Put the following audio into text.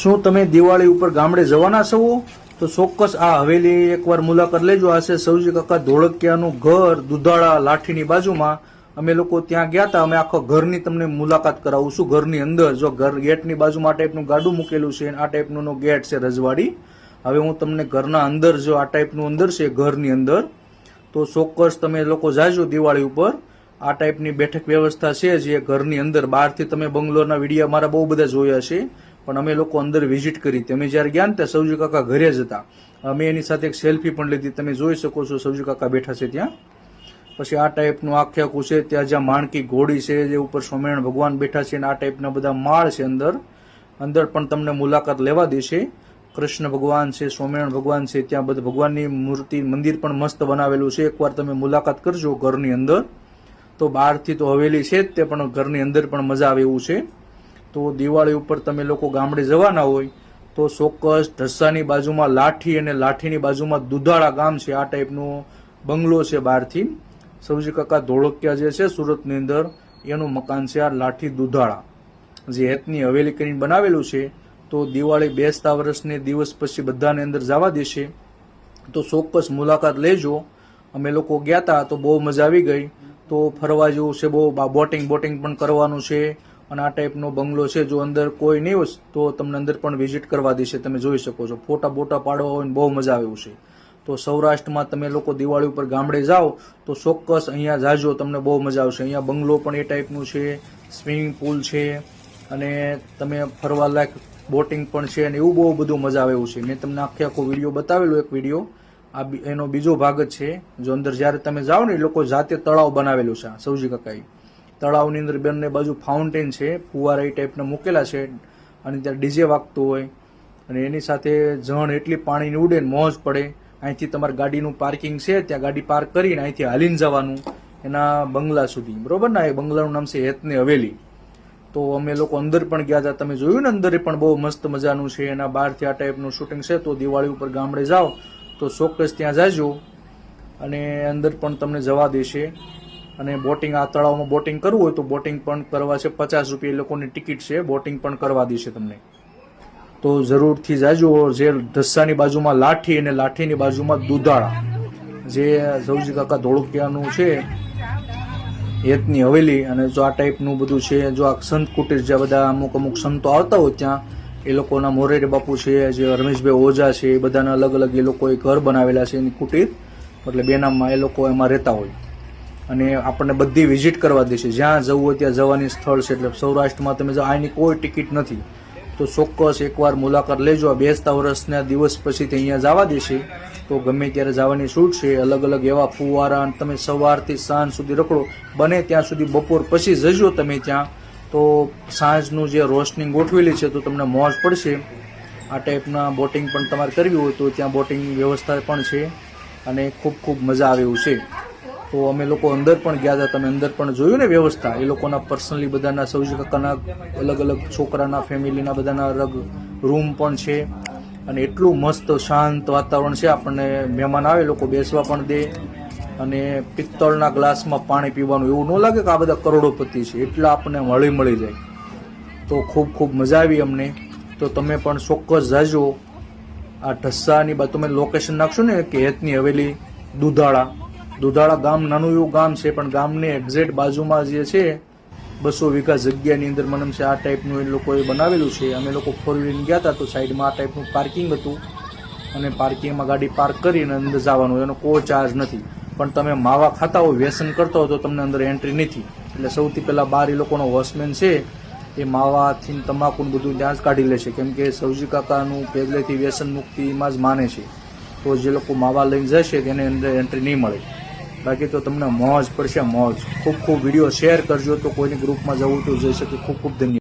શું તમે દિવાળી ઉપર ગામડે જવાના છો? તો ચોક્કસ આ હવેલી એકવાર મુલાકાત લેજો. આ સૌજી કાકા ધોળકિયાનું ઘર દુધાળા લાઠીની બાજુમાં. અમે લોકો ત્યાં ગયા હતા અમે આખો ઘરની તમને મુલાકાત કરાવું છું. ઘરની અંદર જો ઘર ગેટની બાજુમાં આ ટાઈપનું ગાડું મૂકેલું છે આ ટાઈપનું ગેટ છે રજવાડી. હવે હું તમને ઘરના અંદર જો આ ટાઈપનું અંદર છે ઘરની અંદર, તો ચોક્કસ તમે લોકો જાજો દિવાળી ઉપર. આ ટાઈપની બેઠક વ્યવસ્થા છે જે ઘરની અંદર. બહારથી તમે બંગલોરના વિડીયા મારા બહુ બધા જોયા છે. પણ અમે લોકો અંદર વિઝિટ કરી હતી. અમે જ્યારે ગયા ને ત્યાં સૌજી કાકા ઘરે જ હતા. અમે એની સાથે એક સેલ્ફી પણ લીધી. તમે જોઈ શકો છો સૌજી કાકા બેઠા છે ત્યાં. પછી આ ટાઈપનું આખે આખું છે. ત્યાં જ્યાં માણકી ઘોડી છે, જે ઉપર સ્વામિનારાયણ ભગવાન બેઠા છે અને આ ટાઈપના બધા માળ છે અંદર. અંદર પણ તમને મુલાકાત લેવા દેશે. કૃષ્ણ ભગવાન છે, સ્વામિનારાયણ ભગવાન છે, ત્યાં બધા ભગવાનની મૂર્તિ, મંદિર પણ મસ્ત બનાવેલું છે. એકવાર તમે મુલાકાત કરજો ઘરની અંદર. તો બહારથી તો હવેલી છે જ તે, પણ ઘરની અંદર પણ મજા આવે એવું છે. તો દિવાળી ઉપર તમે લોકો ગામડે જવાના હોય, તો ચોક્કસ ઢસાની બાજુમાં લાઠી અને લાઠીની બાજુમાં દુધાળા ગામ છે. આ ટાઈપનો બંગલો છે બહારથી. સૌજી કાકા, ધોળકિયા જે છે સુરતની અંદર, એનું મકાન છે આ લાઠી દુધાળા. જે હેતની હવેલી કરીને બનાવેલું છે, તો દિવાળી બેસતા વર્ષને દિવસ પછી બધાને અંદર જવા દેશે. તો ચોક્કસ મુલાકાત લેજો. અમે લોકો ગયા હતા તો બહુ મજા આવી ગઈ. તો ફરવા જેવું છે બહુ બોટિંગ બોટિંગ પણ કરવાનું છે. અને આ ટાઈપનો બંગલો છે જો અંદર કોઈ નહીં હોય તો તમને અંદર પણ વિઝિટ કરવા દેશે, તમે જોઈ શકો છો. ફોટા બોટા પાડવા હોય બહુ મજા આવે એવું છે. તો સૌરાષ્ટ્રમાં તમે લોકો દિવાળી ઉપર ગામડે જાઓ, તો ચોક્કસ અહીંયા જાજો, તમને બહુ મજા આવશે. અહીંયા બંગલો પણ એ ટાઈપનું છે સ્વિમિંગ પુલ છે, અને તમે ફરવા લાયક બોટિંગ પણ છે, અને એવું બહુ બધું મજા આવે એવું છે. મેં તમને આખે આખો વીડિયો બતાવેલો, એક વીડિયો. આ એનો બીજો ભાગ જ છે. જો અંદર જ્યારે તમે જાઓ ને, એ લોકો જાતે તળાવ બનાવેલું છે સૌજી કાકાએ. તળાવની અંદર બંને બાજુ ફાઉન્ટેન છે ફુવારા એ ટાઈપના મૂકેલા છે, અને ત્યાં ડીજે વાગતું હોય. અને એની સાથે જણ એટલી પાણીની ઉડે ને મોજ પડે. અહીંથી તમારી ગાડીનું પાર્કિંગ છે, ત્યાં ગાડી પાર્ક કરીને અહીંથી હાલીને જવાનું એના બંગલા સુધી. બરોબર ને? એ બંગલાનું નામ છે હેતની હવેલી. તો અમે લોકો અંદર પણ ગયા હતા. તમે જોયું ને અંદર પણ બહુ મસ્ત મજાનું છે. એના બહારથી આ ટાઈપનું શૂટિંગ છે. તો દિવાળી ઉપર ગામડે જાઓ, તો ચોક્કસ ત્યાં જાજો. અને અંદર પણ તમને જવા દેશે. અને બોટિંગ આ તળાવમાં બોટિંગ કરવું હોય તો બોટિંગ પણ કરવા છે. પચાસ રૂપિયા એ લોકોની ટિકિટ છે. બોટિંગ પણ કરવા દેશે તમને. તો જરૂરથી જાજો જે ધસ્સાની બાજુમાં લાઠી અને લાઠીની બાજુમાં દુધાળા. જે સૌજી કાકા ધોળકિયાનું છે, હેતની હવેલી અને જો આ ટાઈપનું બધું છે, જો આ સંત કુટીર જે બધા અમુક અમુક સંતો આવતા હોય ત્યાં, એ લોકોના મોરેડ બાપુ છે, જે રમેશભાઈ ઓઝા છે, એ બધાના અલગ અલગ એ લોકોએ ઘર બનાવેલા છે એની કુટીર. એટલે બેનામમાં એ લોકો એમાં રહેતા હોય. અને આપણને બધી વિઝિટ કરવા દેશે જ્યાં જવું હોય ત્યાં જવાની સ્થળ છે. એટલે સૌરાષ્ટ્રમાં તમે જાઓ, આની કોઈ ટિકિટ નથી. તો ચોક્કસ એકવાર મુલાકાત લેજો. આ બેસતા વર્ષના દિવસ પછી તે અહીંયા જવા દેશે તો ગમે ત્યારે જવાની છૂટ છે, અલગ અલગ એવા ફુવારા તમે સવારથી સાંજ સુધી રખડો. બને ત્યાં સુધી બપોર પછી જજો તમે ત્યાં. તો સાંજનું જે રોશનિંગ ગોઠવેલી છે તો તમને મોજ પડશે. આ ટાઈપના બોટિંગ પણ તમારે કરવી હોય તો ત્યાં બોટિંગ વ્યવસ્થા પણ છે. અને ખૂબ ખૂબ મજા આવે એવું છે. તો અમે લોકો અંદર પણ ગયા હતા. તમે અંદર પણ જોયું ને વ્યવસ્થા? એ લોકોના પર્સનલી બધાના, સૌજી કાકાના, અલગ અલગ છોકરાના, ફેમિલીના બધાના અલગ રૂમ પણ છે. અને એટલું મસ્ત, શાંત વાતાવરણ છે. આપણને મહેમાન આવે લોકો બેસવા પણ દે. અને પિત્તળના ગ્લાસમાં પાણી પીવાનું એવું ન લાગે કે આ બધા કરોડોપતિ છે. એટલા આપણને મળી મળી જાય. તો ખૂબ ખૂબ મજા આવી અમને. તો તમે પણ ચોક્કસ જાજો. આ ઢસ્સાની બા, તમે લોકેશન નાખશો ને કે હેતની હવેલી દુધાળા. દુધાળા ગામ નાનું એવું ગામ છે, પણ ગામની એક્ઝેક્ટ બાજુમાં જે છે, બસો વીઘા જગ્યાની અંદર મને છે આ ટાઈપનું એ લોકોએ બનાવેલું છે. અમે લોકો ફોર વ્હીલર ગયા હતા તો સાઈડમાં આ ટાઈપનું પાર્કિંગ હતું અને પાર્કિંગમાં ગાડી પાર્ક કરીને અંદર જવાનું, એનો કોઈ ચાર્જ નથી. પણ તમે માવા ખાતા હો વ્યસન કરતા હો તો તમને અંદર એન્ટ્રી નથી. એટલે સૌથી પહેલાં બાર એ લોકોનો વોચમેન છે, એ માવાથી તમાકુનું બધું ત્યાં જ કાઢી લે છે. કેમ કે સૌજી કાકાનું પહેલેથી વ્યસન મુક્તિમાં જ માને છે. તો જે લોકો માવા લઈને જશે, તેને અંદર એન્ટ્રી નહીં મળે. બાકી તો તમને મોજ પડશે, મોજ. ખૂબ ખૂબ વીડિયો શેર કરજો તો કોઈની ગ્રુપમાં જવું તો જઈ શકે. ખૂબ ખૂબ ધન્યવાદ.